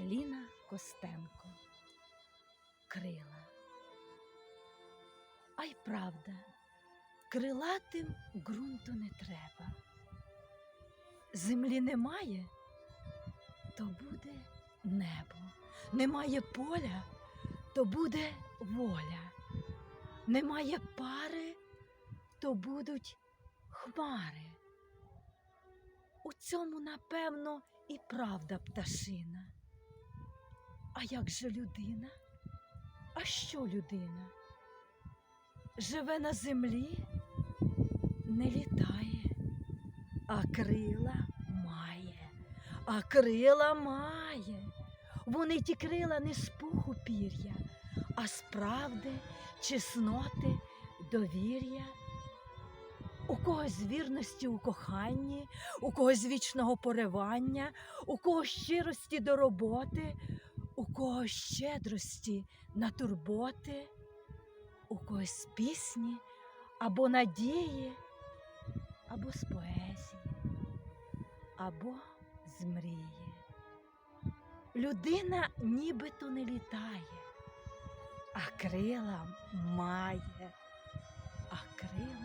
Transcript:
Еліна Костенко. Крила. А й правда, крилатим ґрунту не треба. Землі немає, то буде небо. Немає поля, то буде воля. Немає пари, то будуть хмари. У цьому, напевно, і правда пташина. А як же людина? А що людина? Живе на землі, не літає, а крила має, а крила має. Вони ті крила не з пуху пір'я, а з правди, чесноти, довір'я. У когось з вірності у коханні, у когось з вічного поривання, у когось щирості до роботи, у когось щедрості на турботи, у когось пісні або надії, або з поезії, або з мрії. Людина нібито не літає, а крила має, а крила